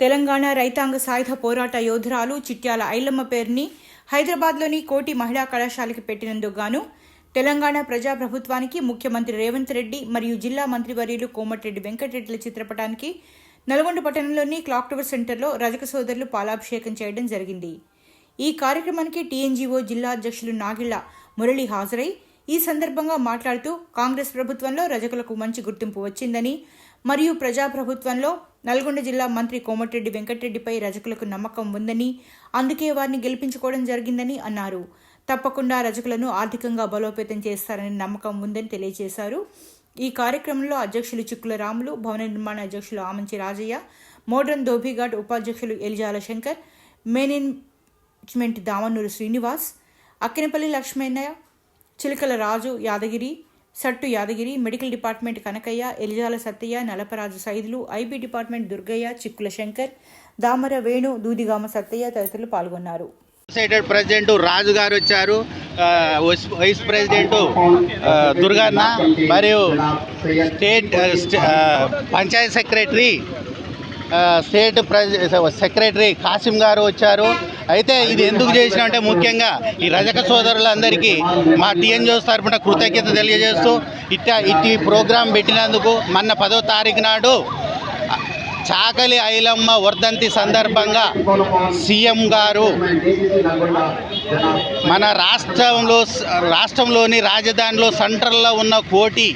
తెలంగాణ రైతాంగ సాయుధ పోరాట యోధురాలు చిట్యాల ఐలమ్మ పేరుని హైదరాబాద్లోని కోటి మహిళా కళాశాలకి పెట్టినందుకు గాను తెలంగాణ ప్రజాప్రభుత్వానికి ముఖ్యమంత్రి రేవంత్ రెడ్డి మరియు జిల్లా మంత్రివర్యులు కోమటిరెడ్డి వెంకటరెడ్డిల చిత్రపటానికి నల్గొండ పట్టణంలోని క్లాక్ టవర్ సెంటర్లో రజక సోదరులు పాలాభిషేకం చేయడం జరిగింది. ఈ కార్యక్రమానికి టీఎన్జీఓ జిల్లా అధ్యక్షులు నాగిళ్ళ మురళి హాజరై ఈ సందర్భంగా మాట్లాడుతూ కాంగ్రెస్ ప్రభుత్వంలో రజకులకు మంచి గుర్తింపు వచ్చిందని మరియు ప్రజాప్రభుత్వంలో నల్గొండ జిల్లా మంత్రి కోమటిరెడ్డి వెంకటరెడ్డిపై రజకులకు నమ్మకం ఉందని అందుకే వారిని గెలిపించుకోవడం జరిగిందని అన్నారు. తప్పకుండా రజకులను ఆర్థికంగా బలోపేతం చేస్తారని నమ్మకం ఉందని తెలియజేశారు. ఈ కార్యక్రమంలో అధ్యక్షులు చిక్కుల రాములు భవన నిర్మాణ అధ్యక్షులు ఆమంచి రాజయ్య మోడ్రన్ ధోబీఘాట్ ఉపాధ్యక్షులు Elijala Shankar management Damanuru Srinivas Akkinapalli Lakshmaiah Chilakala Raju Yadagiri Sattu Yadagiri medical department Kanakaiah Elijala Sattaiah Nalaparaju Saidulu IB department Durgaiah Chikkula Shankar Damara Venu Dudigama Sattaiah తదితరులు పాల్గొన్నారు. అసోసియేటెడ్ ప్రెసిడెంట్ రాజు గారు వచ్చారు. Vice- vice president Durganna మరియు state panchayat secretary state president secretary Kasim గారు వచ్చారు. అయితే ఇది ఎందుకు చేసినామంటే ముఖ్యంగా ఈ రజక సోదరులందరికీ మా టీఎన్జిఓస్ తరఫున కృతజ్ఞత తెలియజేస్తూ ఇట్ట ఇట్టి ప్రోగ్రాం పెట్టినందుకు మొన్న పదో తారీఖు నాడు చాకలి ఐలమ్మ వర్ధంతి సందర్భంగా సీఎం గారు మన రాష్ట్రంలో రాష్ట్రంలోని రాజధానిలో సెంట్రల్లో ఉన్న కోటి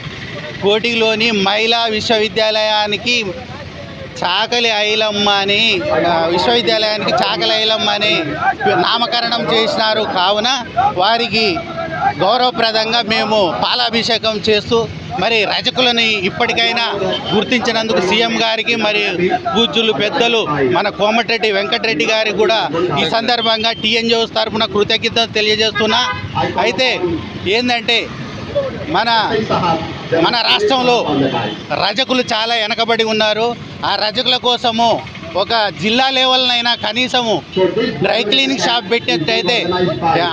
కోటిలోని మహిళా విశ్వవిద్యాలయానికి చాకలి ఐలమ్మ అని విశ్వవిద్యాలయానికి చాకలి ఐలమ్మ అని నామకరణం చేసినారు. కావున వారికి గౌరవప్రదంగా మేము పాలాభిషేకం చేస్తూ మరి రజకులని ఇప్పటికైనా గుర్తించినందుకు సీఎం గారికి మరి పూజ్యులు పెద్దలు మన కోమటిరెడ్డి వెంకటరెడ్డి గారికి కూడా ఈ సందర్భంగా టీఎన్జిఓస్ తరఫున కృతజ్ఞతలు తెలియజేస్తున్నా. అయితే ఏంటంటే మన మన రాష్ట్రంలో రజకులు చాలా వెనకబడి ఉన్నారు. ఆ రజకుల కోసము ఒక జిల్లా లెవెల్నైనా కనీసము డ్రై క్లీనింగ్ షాప్ పెట్టినట్టయితే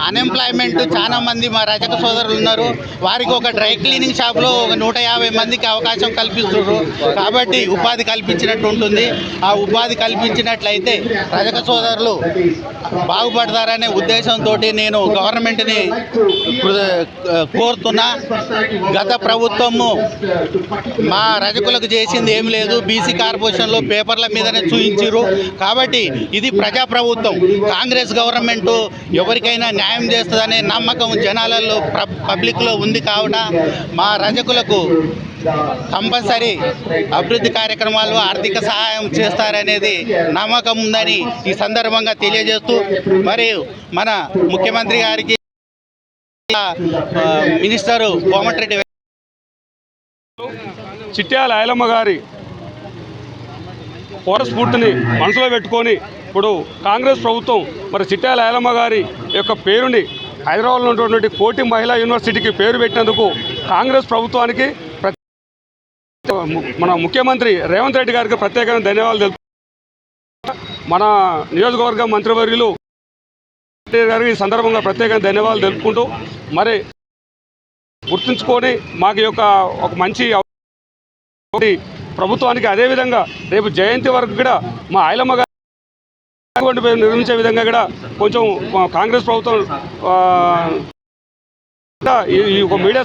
అన్ఎంప్లాయ్మెంట్ చాలా మంది మా రజక సోదరులు ఉన్నారు. వారికి ఒక డ్రై క్లీనింగ్ షాప్లో ఒక నూట యాభై మందికి అవకాశం కల్పిస్తున్నారు. కాబట్టి ఉపాధి కల్పించినట్టు ఉంటుంది. ఆ ఉపాధి కల్పించినట్లయితే రజక సోదరులు బాగుపడతారనే ఉద్దేశంతో నేను గవర్నమెంట్ని కోరుతున్నా. గత ప్రభుత్వము మా రజకులకు చేసింది ఏం లేదు. బీసీ కార్పొరేషన్లో పేపర్ల మీదనే చూ నిర్ణయించారు కాబట్టి ఇది ప్రజాప్రభుత్వం. కాంగ్రెస్ గవర్నమెంట్ ఎవరికైనా న్యాయం చేస్తుందనే నమ్మకం జనాలలో పబ్లిక్లో ఉంది కావున మా రజకులకు కంపల్సరీ అభివృద్ధి కార్యక్రమాలు ఆర్థిక సహాయం చేస్తారనేది నమ్మకం ఉందని ఈ సందర్భంగా తెలియజేస్తూ మరియు మన ముఖ్యమంత్రి గారికి మినిస్టరు కోమటిరెడ్డి చిట్యాల ఐలమ్మ గారి స్ఫూర్తిని మనసులో పెట్టుకొని ఇప్పుడు కాంగ్రెస్ ప్రభుత్వం మరి చిట్యాల ఐలమ్మ గారి యొక్క పేరుని హైదరాబాద్లో ఉన్నటువంటి కోటి మహిళా యూనివర్సిటీకి పేరు పెట్టినందుకు కాంగ్రెస్ ప్రభుత్వానికి మన ముఖ్యమంత్రి రేవంత్ రెడ్డి గారికి ప్రత్యేకంగా ధన్యవాదాలు తెలుపు మన నియోజకవర్గ మంత్రివర్యులు గారికి ఈ సందర్భంగా ప్రత్యేకంగా ధన్యవాదాలు తెలుపుకుంటూ మరి గుర్తుంచుకొని మాకు యొక్క ఒక మంచి ప్రభుత్వానికి అదేవిధంగా రేపు జయంతి వరకు కూడా మా ఆయలమ్మ గారు నిర్మించే విధంగా కూడా కొంచెం కాంగ్రెస్ ప్రభుత్వం ఈ ఒక మీడియా